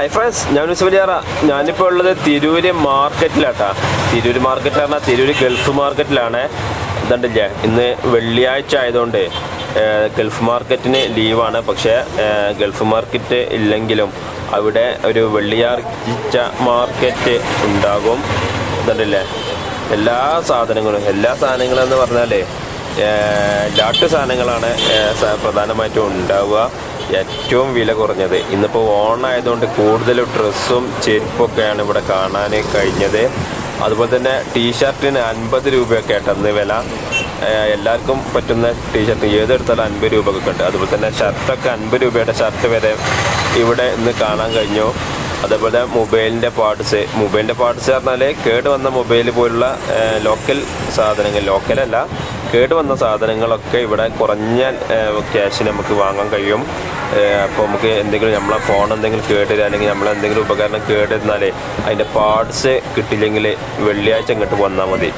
Hi friends ഞാൻ വലിയാറ ഞാനിപ്പോൾ ഉള്ളത് തിരൂര് മാർക്കറ്റിലാട്ടാ. തിരൂര് മാർക്കറ്റ് പറഞ്ഞാൽ തിരൂര് ഗൾഫ് മാർക്കറ്റിലാണ്. ഇതുണ്ടല്ലേ ഇന്ന് വെള്ളിയാഴ്ച ആയതുകൊണ്ട് ഗൾഫ് മാർക്കറ്റിന് ലീവാണ്. പക്ഷേ ഗൾഫ് മാർക്കറ്റ് ഇല്ലെങ്കിലും അവിടെ ഒരു വെള്ളിയാഴ്ച മാർക്കറ്റ് ഉണ്ടാകും. ഇതുണ്ടല്ലേ എല്ലാ സാധനങ്ങളും എല്ലാ സാധനങ്ങളും എന്ന് പറഞ്ഞാലേ ഏഹ്, ലാട്ട് സാധനങ്ങളാണ് പ്രധാനമായിട്ടും ഉണ്ടാവുക. ഏറ്റവും വില കുറഞ്ഞത്. ഇന്നിപ്പോൾ ഓണായതുകൊണ്ട് കൂടുതൽ ഡ്രസ്സും ചെരുപ്പൊക്കെയാണ് ഇവിടെ കാണാൻ കഴിഞ്ഞത്. അതുപോലെ തന്നെ ടീഷർട്ടിന് അൻപത് രൂപയൊക്കെ ആയിട്ടന്ന് വില. എല്ലാവർക്കും പറ്റുന്ന ടീഷർട്ട് ഏതെടുത്താലും അൻപത് രൂപയൊക്കെ ഉണ്ട്. അതുപോലെ തന്നെ ഷർട്ടൊക്കെ അൻപത് രൂപയുടെ ഷർട്ട് വരെ ഇവിടെ ഇന്ന് കാണാൻ കഴിഞ്ഞു. അതേപോലെ മൊബൈലിന്റെ പാർട്സ്. മൊബൈലിന്റെ പാർട്സ് പറഞ്ഞാൽ കേട് വന്ന മൊബൈൽ പോലുള്ള ലോക്കൽ സാധനങ്ങൾ. ലോക്കലല്ല. കേട് വന്ന സാധനങ്ങളൊക്കെ ഇവിടെ കുറഞ്ഞ ക്യാഷിന് നമുക്ക് വാങ്ങാൻ കഴിയും. അപ്പോൾ നമുക്ക് എന്തെങ്കിലും നമ്മളെ ഫോൺ എന്തെങ്കിലും കേട്ടില്ല അല്ലെങ്കിൽ നമ്മളെ എന്തെങ്കിലും ഉപകരണം കേട്ടിരുന്നാലേ അതിന്റെ പാർട്സ് കിട്ടില്ലെങ്കിൽ വെള്ളിയാഴ്ച ഇങ്ങോട്ട് വന്നാൽ മതി.